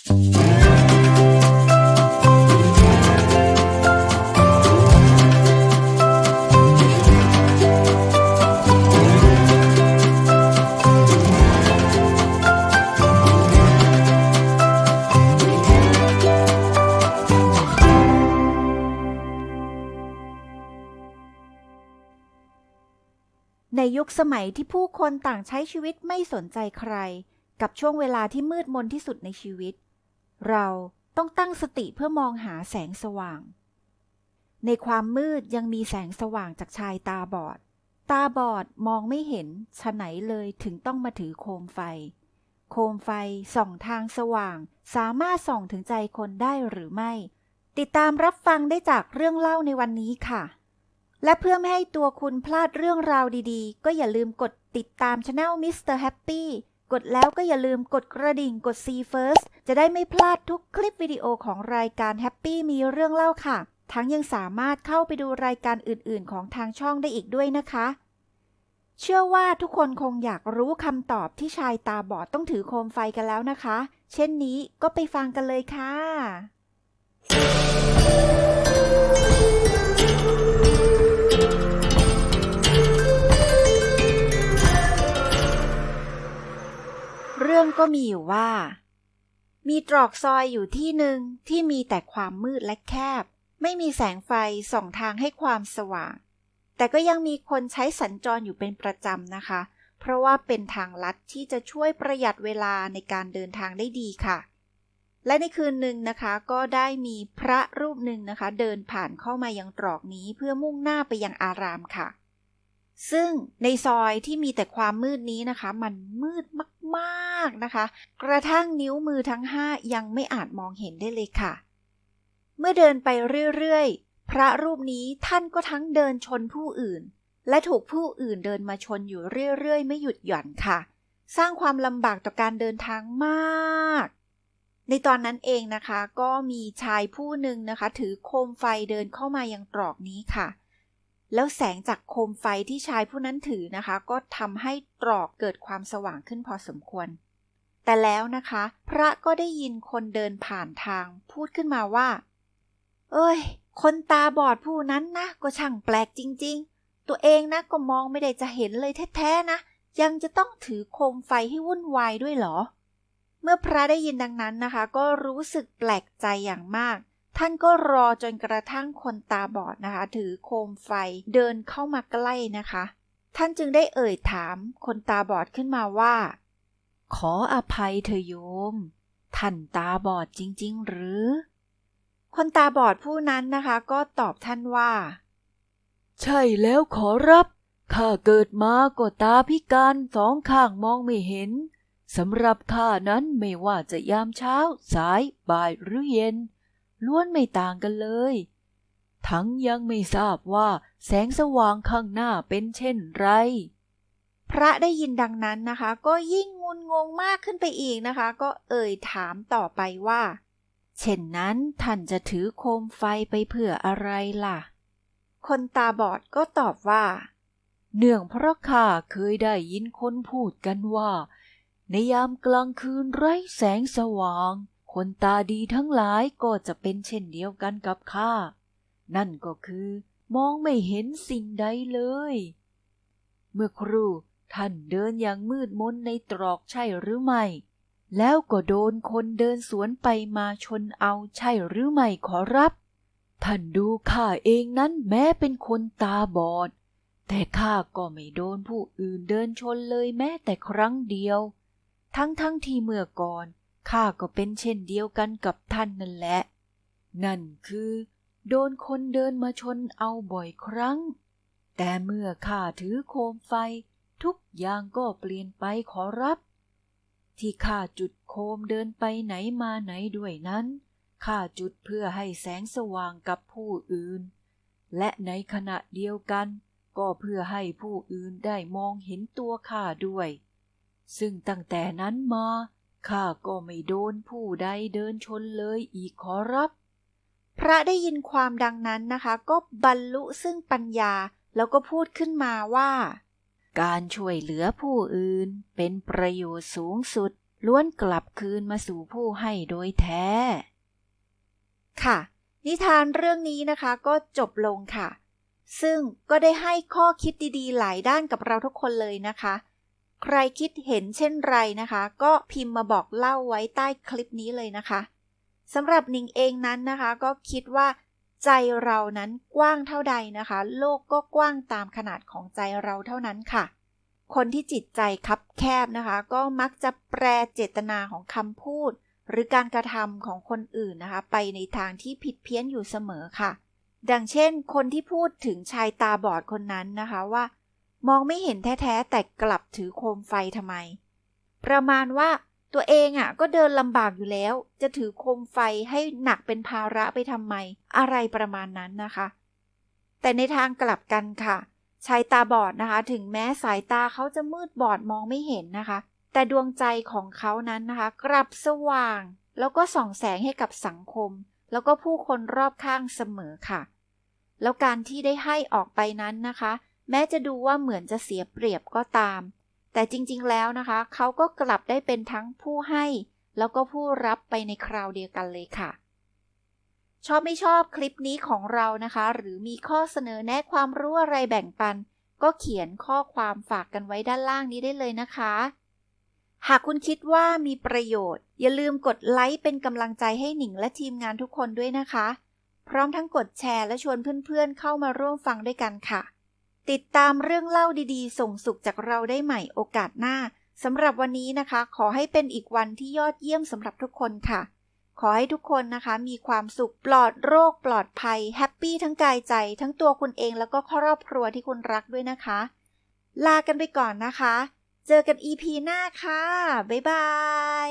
ในยุคสมัยที่ผู้คนต่างใช้ชีวิตไม่สนใจใคร กับช่วงเวลาที่มืดมนที่สุดในชีวิต เราต้องตั้งสติเพื่อมองหาแสงสว่าง ในความมืดยังมีแสงสว่างจากชายตาบอด ตาบอดมองไม่เห็นฉะไหนเลยถึงต้องมาถือโคมไฟ โคมไฟส่องทางสว่าง สามารถส่องถึงใจคนได้หรือไม่ ติดตามรับฟังได้จากเรื่องเล่าในวันนี้ค่ะ และเพื่อไม่ให้ตัวคุณพลาดเรื่องราวดีๆ ก็อย่าลืมกดติดตามช anel Mr. Happy กดแล้วก็อย่าลืมกดกระดิ่งกด See First จะได้ไม่พลาดทุกคลิปวิดีโอของรายการ Happy มีเรื่องเล่าค่ะ ทั้งยังสามารถเข้าไปดูรายการอื่นๆ ของทางช่องได้อีกด้วยนะคะ เชื่อว่าทุกคนคงอยากรู้คำตอบที่ชายตาบอดต้องถือโคมไฟกันแล้วนะคะ เช่นนี้ก็ไปฟังกันเลยค่ะเรื่องก็มีอยู่ว่า มีตรอกซอยอยู่ที่หนึ่งที่มีแต่ความมืดและแคบ ไม่มีแสงไฟส่องทางให้ความสว่าง แต่ก็ยังมีคนใช้สัญจรอยู่เป็นประจำนะคะ เพราะว่าเป็นทางลัดที่จะช่วยประหยัดเวลาในการเดินทางได้ดีค่ะ และในคืนหนึ่งนะคะก็ได้มีพระรูปหนึ่งนะคะ เดินผ่านเข้ามายังตรอกนี้เพื่อมุ่งหน้าไปยังอารามค่ะ ซึ่งในซอยที่มีแต่ความมืดนี้นะคะ มันมืด มากๆนะคะ กระทั่งนิ้วมือทั้งห้ายังไม่อาจมองเห็นได้เลยค่ะ เมื่อเดินไปเรื่อยๆ พระรูปนี้ท่านก็ทั้งเดินชนผู้อื่น และถูกผู้อื่นเดินมาชนอยู่เรื่อยๆ ไม่หยุดหย่อนค่ะ สร้างความลำบากต่อการเดินทางมาก ในตอนนั้นเองนะคะ ก็มีชายผู้หนึ่งนะคะ ถือโคมไฟเดินเข้ามายังตรอกนี้ค่ะ แล้วแสงจากโคมไฟที่ชายผู้นั้นถือนะคะ ก็ทำให้ตรอกเกิดความสว่างขึ้นพอสมควร แต่แล้วนะคะ พระก็ได้ยินคนเดินผ่านทาง พูดขึ้นมาว่า เอ้ย คนตาบอดผู้นั้นนะ ก็ช่างแปลกจริง ๆ ตัวเองนะก็มองไม่ได้จะเห็นเลยแท้ๆนะ ยังจะต้องถือโคมไฟให้วุ่นวายด้วยเหรอ เมื่อพระได้ยินดังนั้นนะคะ ก็รู้สึกแปลกใจอย่างมาก ท่านก็รอจนกระทั่งคนตาบอดนะคะ ถือโคมไฟเดินเข้ามาใกล้นะคะ ท่านจึงได้เอ่ยถามคนตาบอดขึ้นมาว่า ขออภัยเธอโยม ท่านตาบอดจริง ๆ หรือ คนตาบอดผู้นั้นนะคะ ก็ตอบท่านว่า ใช่แล้วขอรับข้าเกิดมาก็ตาพิการสองข้างมองไม่เห็นสำหรับข้านั้นไม่ว่าจะยามเช้า สาย บ่ายหรือเย็น ล้วนไม่ต่างกันเลย ทั้งยังไม่ทราบว่าแสงสว่างข้างหน้าเป็นเช่นไร พระได้ยินดังนั้นนะคะ ก็ยิ่งงุนงงมากขึ้นไปอีกนะคะ ก็เอ่ยถามต่อไปว่า เช่นนั้นท่านจะถือโคมไฟไปเพื่ออะไรล่ะ คนตาบอดก็ตอบว่า เนื่องเพราะข้าเคยได้ยินคนพูดกันว่า ในยามกลางคืนไร้แสงสว่าง คนตาดีทั้งหลายก็จะเป็นเช่นเดียวกันกับข้า นั่นก็คือมองไม่เห็นสิ่งใดเลย เมื่อครู่ท่านเดินอย่างมืดมนในตรอกใช่หรือไม่ แล้วก็โดนคนเดินสวนไปมาชนเอาใช่หรือไม่ขอรับ ท่านดูข้าเองนั้นแม้เป็นคนตาบอด แต่ข้าก็ไม่โดนผู้อื่นเดินชนเลยแม้แต่ครั้งเดียว ทั้งทั้งที่เมื่อก่อน ข้าก็เป็นเช่นเดียวกันกับท่านนั่นแหละ นั่นคือ โดนคนเดินมาชนเอาบ่อยครั้ง แต่เมื่อข้าถือโคมไฟ ทุกอย่างก็เปลี่ยนไปขอรับ ที่ข้าจุดโคมเดินไปไหนมาไหนด้วยนั้นข้าจุดเพื่อให้แสงสว่างกับผู้อื่น และในขณะเดียวกัน ก็เพื่อให้ผู้อื่นได้มองเห็นตัวข้าด้วย ซึ่งตั้งแต่นั้นมา ข้าก็ไม่โดนผู้ใดเดินชนเลยอีกขอรับ พระได้ยินความดังนั้นนะคะ ก็บรรลุซึ่งปัญญาแล้วก็พูดขึ้นมาว่า การช่วยเหลือผู้อื่นเป็นประโยชน์สูงสุด ล้วนกลับคืนมาสู่ผู้ให้โดยแท้ ค่ะ นิทานเรื่องนี้นะคะก็จบลงค่ะ ซึ่งก็ได้ให้ข้อคิดดีๆ หลายด้านกับเราทุกคนเลยนะคะ ใครคิดเห็นเช่นไรนะคะ ก็พิมพ์มาบอกเล่าไว้ใต้คลิปนี้เลยนะคะสำหรับนิงเองนั้นนะคะก็คิดว่าใจเรานั้นกว้างเท่าใดนะคะ โลกก็กว้างตามขนาดของใจเราเท่านั้นค่ะ คนที่จิตใจคับแคบนะคะ ก็มักจะแปรเจตนาของคำพูด หรือการกระทำของคนอื่นนะคะ ไปในทางที่ผิดเพี้ยนอยู่เสมอค่ะ ดังเช่น คนที่พูดถึงชายตาบอดคนนั้นนะคะว่า มองไม่เห็นแท้ๆ แต่กลับถือโคมไฟทำไม ประมาณว่าตัวเองอะก็เดินลำบากอยู่แล้ว จะถือโคมไฟให้หนักเป็นภาระไปทำไม อะไรประมาณนั้นนะคะ แต่ในทางกลับกันค่ะชายตาบอดนะคะ ถึงแม้สายตาเขาจะมืดบอดมองไม่เห็นนะคะ แต่ดวงใจของเขานั้นนะคะ กลับสว่าง แล้วก็ส่องแสงให้กับสังคม แล้วก็ผู้คนรอบข้างเสมอค่ะ แล้วการที่ได้ให้ออกไปนั้นนะคะ แม้จะดูว่าเหมือนจะเสียเปรียบก็ตาม แต่จริงๆแล้วนะคะ เขาก็กลับได้เป็นทั้งผู้ให้ แล้วก็ผู้รับไปในคราวเดียวกันเลยค่ะ ชอบไม่ชอบคลิปนี้ของเรานะคะ หรือมีข้อเสนอแนะความรู้อะไรแบ่งปัน ก็เขียนข้อความฝากกันไว้ด้านล่างนี้ได้เลยนะคะ หากคุณคิดว่ามีประโยชน์ อย่าลืมกดไลค์เป็นกำลังใจให้หนิงและทีมงานทุกคนด้วยนะคะ พร้อมทั้งกดแชร์และชวนเพื่อนๆเข้ามาร่วมฟังด้วยกันค่ะ ติดตามเรื่องเล่าดีๆ ส่งสุขจากเราได้ใหม่โอกาสหน้าสำหรับวันนี้นะคะ ขอให้เป็นอีกวันที่ยอดเยี่ยมสำหรับทุกคนค่ะ ขอให้ทุกคนนะคะ มีความสุขปลอดโรคปลอดภัย แฮปปี้ทั้งกายใจ ทั้งตัวคุณเองแล้วก็ครอบครัวที่คุณรักด้วยนะคะ ลากันไปก่อนนะคะ เจอกัน EP หน้าค่ะ บ๊ายบาย